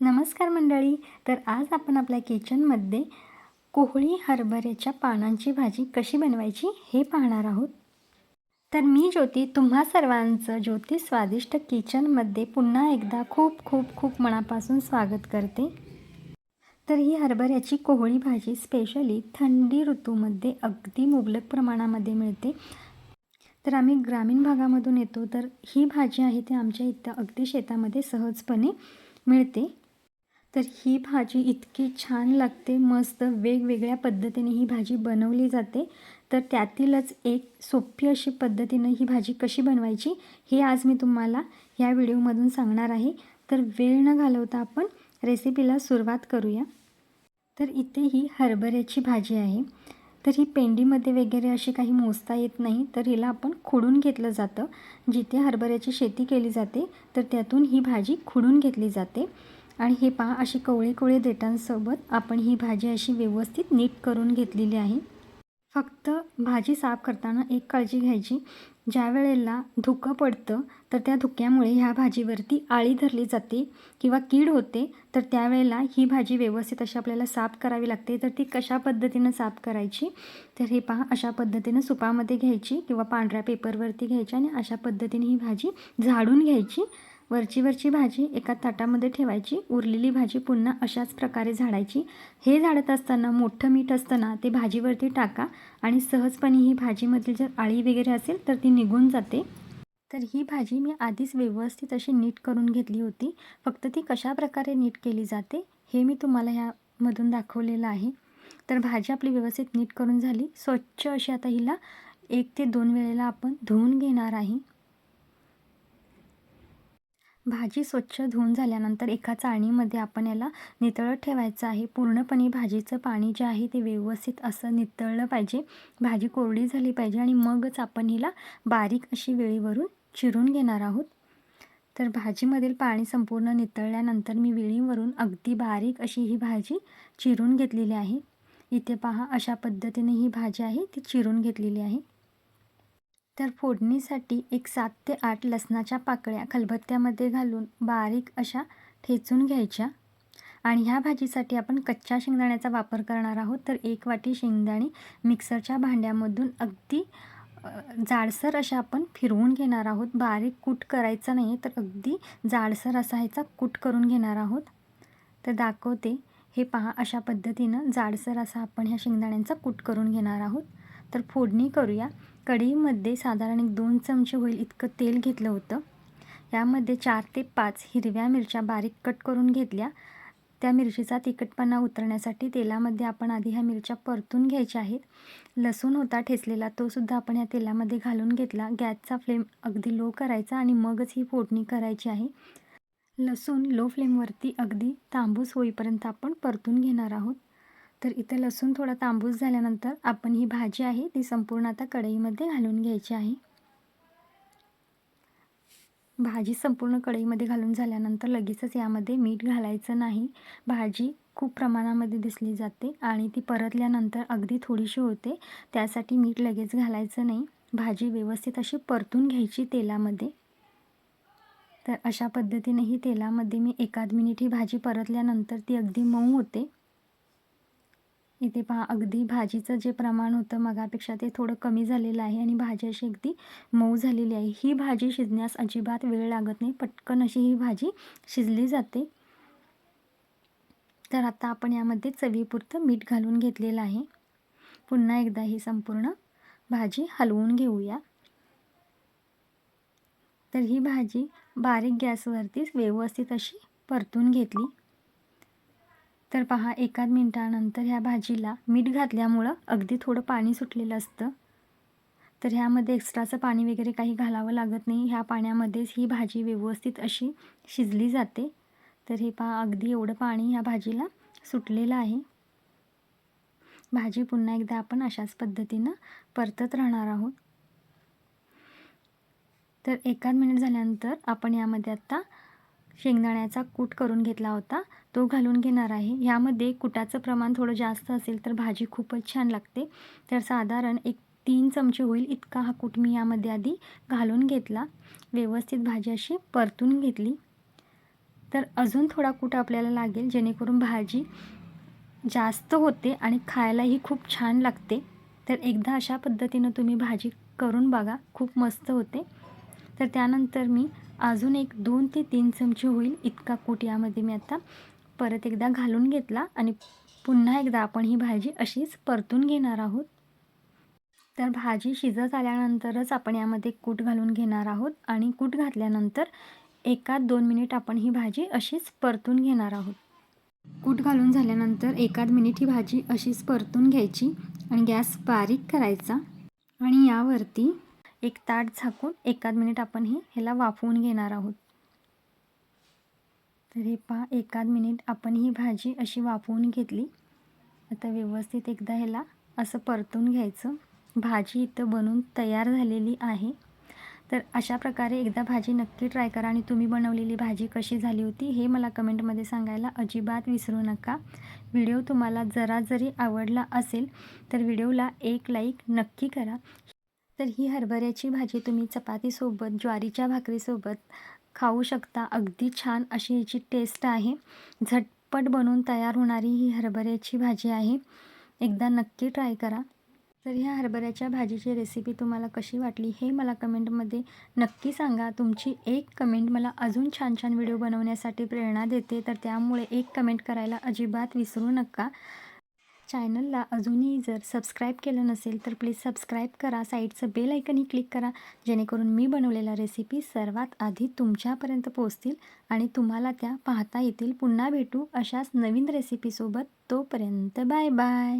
नमस्कार मंडळी तर आज आपण आपल्या किचनमध्ये कोहळी हरभऱ्याच्या पानांची भाजी कशी बनवायची हे पाहणार आहोत. तर मी ज्योती तुम्हा सर्वांचं ज्योती स्वादिष्ट किचनमध्ये पुन्हा एकदा खूप खूप खूप मनापासून स्वागत करते. तर ही हरभऱ्याची कोहळी भाजी स्पेशली थंडी ऋतूमध्ये अगदी मुबलक प्रमाणामध्ये मिळते. तर आम्ही ग्रामीण भागामधून येतो तर ही भाजी आहे ती आमच्या इथं अगदी शेतामध्ये सहजपणे मिळते. तर ही भाजी इतकी छान लागते मस्त वेगवेगळ्या पद्धतीने ही भाजी बनवली जाते. तर त्यातीलच एक सोपी अशी पद्धतीनं ही भाजी कशी बनवायची हे आज मी तुम्हाला या व्हिडिओमधून सांगणार आहे. तर वेळ न घालवता आपण रेसिपीला सुरुवात करूया. तर इथे ही हरभऱ्याची भाजी आहे. तर ही पेंडीमध्ये वगैरे अशी काही मोजता येत नाही तर हिला आपण खुडून घेतलं जातं. जिथे हरभऱ्याची शेती केली जाते तर त्यातून ही भाजी खुडून घेतली जाते. आणि हे पहा अशी कोवळे कवळे देटांसोबत आपण ही भाजी अशी व्यवस्थित नीट करून घेतलेली आहे. फक्त भाजी साफ करताना एक काळजी घ्यायची. ज्या वेळेला धुकं पडतं तर त्या धुक्यामुळे ह्या भाजीवरती आळी धरली जाते किंवा कीड होते तर त्यावेळेला ही भाजी व्यवस्थित अशी आपल्याला साफ करावी लागते. तर ती कशा पद्धतीनं साफ करायची? तर हे पहा अशा पद्धतीनं सुपामध्ये घ्यायची किंवा पांढऱ्या पेपरवरती घ्यायची आणि अशा पद्धतीने ही भाजी झाडून घ्यायची. वरची वरची भाजी एका ताटामध्ये ठेवायची उरलेली भाजी पुन्हा अशाच प्रकारे झाडायची. हे झाडत असताना मोठं मीठ असताना ते भाजीवरती टाका आणि सहजपणे ही भाजीमधील जर आळी वगैरे असेल तर ती निघून जाते. तर ही भाजी मी आधीच व्यवस्थित अशी नीट करून घेतली होती. फक्त ती कशा प्रकारे नीट केली जाते हे मी तुम्हाला ह्यामधून दाखवलेलं आहे. तर भाजी आपली व्यवस्थित नीट करून झाली. स्वच्छ अशी आता हिला एक ते दोन वेळेला आपण धुवून घेणार आहे. भाजी स्वच्छ धुवून झाल्यानंतर एका चाळणीमध्ये आपण याला नितळत ठेवायचं आहे. पूर्णपणे भाजीचं पाणी जे आहे ते व्यवस्थित असं नितळलं पाहिजे. भाजी कोरडी झाली पाहिजे आणि मगच आपण हिला बारीक अशी वेळीवरून चिरून घेणार आहोत. तर भाजीमधील पाणी संपूर्ण नितळल्यानंतर मी वेळीवरून अगदी बारीक अशी ही भाजी चिरून घेतलेली आहे. इथे पहा अशा पद्धतीने ही भाजी आहे ती चिरून घेतलेली आहे. तर फोडणीसाठी एक सात ते आठ लसणाच्या पाकळ्या खलबत्त्यामध्ये घालून बारीक अशा ठेचून घ्यायच्या. आणि ह्या भाजीसाठी आपण कच्च्या शेंगदाण्याचा वापर करणार आहोत. तर एक वाटी शेंगदाणे मिक्सरच्या भांड्यामधून अगदी जाडसर अशा आपण फिरवून घेणार आहोत. बारीक कूट करायचा नाही तर अगदी जाडसर असा ह्याचा कूट करून घेणार आहोत. तर दाखवते. हे पहा अशा पद्धतीनं जाडसर असा आपण ह्या शेंगदाण्यांचा कूट करून घेणार आहोत. तर फोडणी करूया. कढईमध्ये साधारण एक दोन चमचे होईल इतकं तेल घेतलं होतं. यामध्ये चार ते पाच हिरव्या मिरच्या बारीक कट करून घेतल्या. त्या मिरचीचा तिखटपणा उतरण्यासाठी तेलामध्ये आपण आधी ह्या मिरच्या परतून घ्यायच्या आहेत. लसूण होता ठेचलेला तोसुद्धा आपण ह्या तेलामध्ये घालून घेतला. गॅसचा फ्लेम अगदी लो करायचा आणि मगच ही फोडणी करायची आहे. लसूण लो फ्लेमवरती अगदी तांबूस होईपर्यंत आपण परतून घेणार आहोत. तर इथं लसूण थोडा तांबूस झाल्यानंतर आपण ही भाजी आहे ती संपूर्ण आता कढईमध्ये घालून घ्यायची आहे. भाजी संपूर्ण कढईमध्ये घालून झाल्यानंतर लगेचच यामध्ये मीठ घालायचं नाही. भाजी खूप प्रमाणामध्ये दिसली जाते आणि ती परतल्यानंतर अगदी थोडीशी होते त्यासाठी मीठ लगेच घालायचं नाही. भाजी व्यवस्थित अशी परतून घ्यायची तेलामध्ये. तर अशा पद्धतीने ही तेलामध्ये मी एकाद मिनिट ही भाजी परतल्यानंतर ती अगदी मऊ होते. इथे पहा अगदी भाजीचं जे प्रमाण होतं मगापेक्षा ते थोडं कमी झालेलं आहे आणि भाजी अशी अगदी मऊ झालेली आहे. ही भाजी शिजण्यास अजिबात वेळ लागत नाही. पटकन अशी ही भाजी शिजली जाते. तर आता आपण यामध्ये चवीपुरतं मीठ घालून घेतलेलं आहे. पुन्हा एकदा ही संपूर्ण भाजी हलवून घेऊया. तर ही भाजी बारीक गॅसवरतीच व्यवस्थित अशी परतून घेतली. तर पहा एकाच मिनटानंतर ह्या भाजीला मीठ घातल्यामुळं अगदी थोडं पाणी सुटलेलं असतं. तर ह्यामध्ये एक्स्ट्राचं पाणी वगैरे काही घालावं लागत नाही. ह्या पाण्यामध्येच ही भाजी व्यवस्थित अशी शिजली जाते. तर हे पहा अगदी एवढं पाणी ह्या भाजीला सुटलेलं आहे. भाजी पुन्हा एकदा आपण अशाच पद्धतीनं परतत राहणार आहोत. तर एकाच मिनिट झाल्यानंतर आपण यामध्ये आत्ता शेंगदाण्याचा कूट करून घेतला होता. तो घालून घेणार आहे. ह्यामध्ये कुटाचं प्रमाण थोडं जास्त असेल तर भाजी खूपच छान लागते. तर साधारण एक तीन चमचे होईल इतका हा कूट मी यामध्ये आधी घालून घेतला. व्यवस्थित भाजी अशी परतून घेतली. तर अजून थोडा कूट आपल्याला लागेल. जेणेकरून भाजी जास्त होते आणि खायलाही खूप छान लागते. तर एकदा अशा पद्धतीनं तुम्ही भाजी करून बघा. खूप मस्त होते. तर त्यानंतर मी अजून एक दोन ते तीन चमचे होईल इतका कूट यामध्ये मी आता परत एकदा घालून घेतला आणि पुन्हा एकदा आपण ही भाजी अशीच परतून घेणार आहोत. तर भाजी शिजत आल्यानंतरच आपण यामध्ये कूट घालून घेणार आहोत आणि कूट घातल्यानंतर एकात दोन मिनिट आपण ही भाजी अशीच परतून घेणार आहोत. कूट घालून झाल्यानंतर एकाद मिनिट ही भाजी अशीच परतून घ्यायची आणि गॅस बारीक करायचा आणि यावरती एक ताट झाकून एकाद मिनिट आपण ही ह्याला वाफवून घेणार आहोत. तर हे पहा एकाद मिनिट आपण ही भाजी अशी वाफवून घेतली. आता व्यवस्थित एकदा ह्याला असं परतून घ्यायचं. भाजी इथं बनून तयार झालेली आहे. तर अशा प्रकारे एकदा भाजी नक्की ट्राय करा आणि तुम्ही बनवलेली भाजी कशी झाली होती हे मला कमेंटमध्ये सांगायला अजिबात विसरू नका. व्हिडिओ तुम्हाला जरा जरी आवडला असेल तर व्हिडिओला एक लाईक नक्की करा. तर ही हरभऱ्याची भाजी तुम्ही चपातीसोबत ज्वारीच्या भाकरीसोबत खाऊ शकता. अगदी छान अशी ह्याची टेस्ट आहे. झटपट बनवून तयार होणारी ही हरभऱ्याची भाजी आहे. एकदा नक्की ट्राय करा. तर ह्या हरभऱ्याच्या भाजीची रेसिपी तुम्हाला कशी वाटली हे मला कमेंटमध्ये नक्की सांगा. तुमची एक कमेंट मला अजून छान छान व्हिडिओ बनवण्यासाठी प्रेरणा देते. तर त्यामुळे एक कमेंट करायला अजिबात विसरू नका. चॅनलला अजूनही जर सबस्क्राईब केलं नसेल तर प्लीज सबस्क्राईब करा. साईडचं बेल ऐकनही क्लिक करा. जेणेकरून मी बनवलेल्या रेसिपी सर्वात आधी तुमच्यापर्यंत पोहोचतील आणि तुम्हाला त्या पाहता येतील. पुन्हा भेटू अशाच नवीन रेसिपीसोबत तोपर्यंत बाय बाय